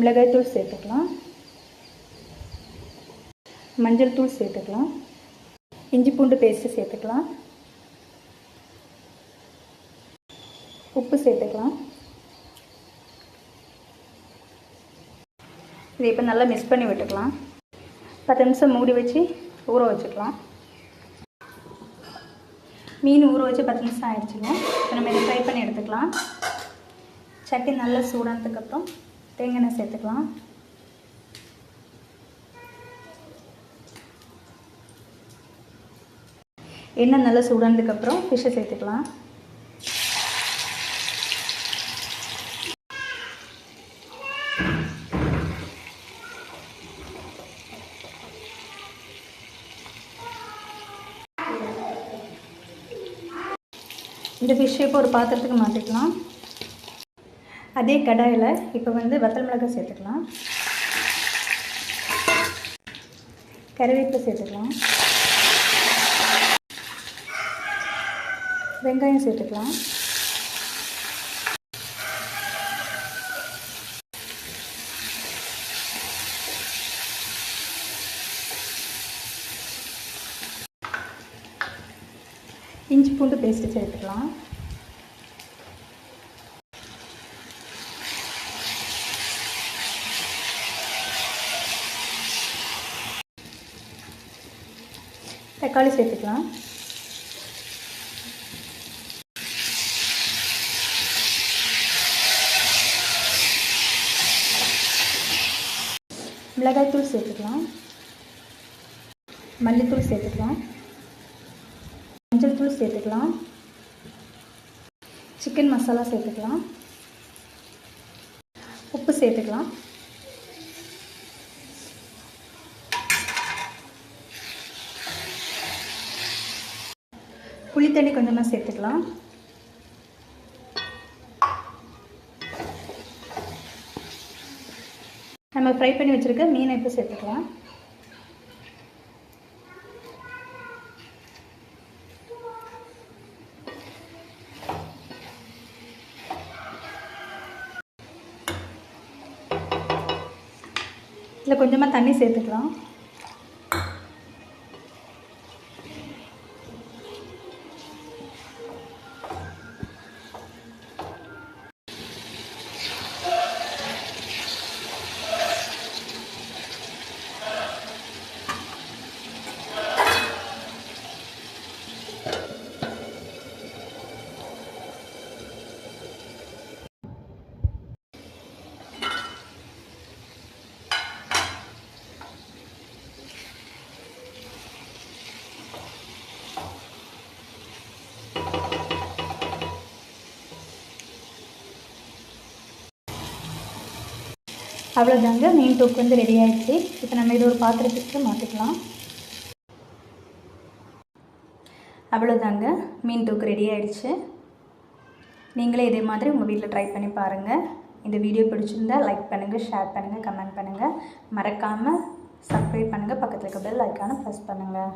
மிளகாய்த்தூள் சேர்த்துக்கலாம். மஞ்சள் தூள் சேர்த்துக்கலாம். இஞ்சி பூண்டு பேஸ்ட்டு சேர்த்துக்கலாம். உப்பு சேர்த்துக்கலாம். இதை இப்போ நல்லா மிக்ஸ் பண்ணி விட்டுக்கலாம். பத்து நிமிஷம் மூடி வச்சு ஊற வச்சுக்கலாம். மீன் ஊற வச்சு பத்து நிமிஷம் ஆகிடுச்சிக்கலாம் இப்போ நம்ம இதை ஃப்ரை பண்ணி எடுத்துக்கலாம். சட்டி நல்லா சூடானதுக்கப்புறம் தேங்காய் எண்ணெய் சேர்த்துக்கலாம். எண்ணெய் நல்லா சூடானதுக்கப்புறம் ஃபிஷ்ஷை சேர்த்துக்கலாம். இந்த ஃபிஷ்ஷை இப்போ ஒரு பாத்திரத்துக்கு மாற்றிக்கலாம் அதே கடாயில் இப்போ வந்து வத்தல் மிளகாய் சேர்த்துக்கலாம். கருவேப்பிலை சேர்த்துக்கலாம். வெங்காயம் சேர்த்துக்கலாம். இஞ்சி பூண்டு பேஸ்ட்டு சேர்த்துக்கலாம். தக்காளி சேர்த்துக்கலாம். மிளகாய்த்தூள் சேர்த்துக்கலாம். மல்லித்தூள் சேர்த்துக்கலாம். மஞ்சள் தூள் சேர்த்துக்கலாம். சிக்கன் மசாலா சேர்த்துக்கலாம். உப்பு சேர்த்துக்கலாம். புளி தண்ணி கொஞ்சமாக சேர்த்துக்கலாம். நம்ம ஃப்ரை பண்ணி வச்சுருக்க மீனை இப்போ சேர்த்துக்கலாம். இதில் கொஞ்சமாக தண்ணி சேர்த்துக்கலாம். அவ்வளோதாங்க மீன் தொக்கு வந்து ரெடி ஆகிடுச்சு இப்போ நம்ம இது ஒரு பாத்திரத்துக்கு மாற்றிக்கலாம் அவ்வளோதாங்க மீன் தொக்கு ரெடி ஆகிடுச்சு நீங்களே இதே மாதிரி உங்கள் வீட்டில் ட்ரை பண்ணி பாருங்கள் இந்த வீடியோ பிடிச்சிருந்தா லைக் பண்ணுங்கள் ஷேர் பண்ணுங்கள் கமெண்ட் பண்ணுங்கள் மறக்காமல் சப்ஸ்கிரைப் பண்ணுங்கள் பக்கத்தில் இருக்க பெல் ஐக்கானை ப்ரெஸ் பண்ணுங்கள்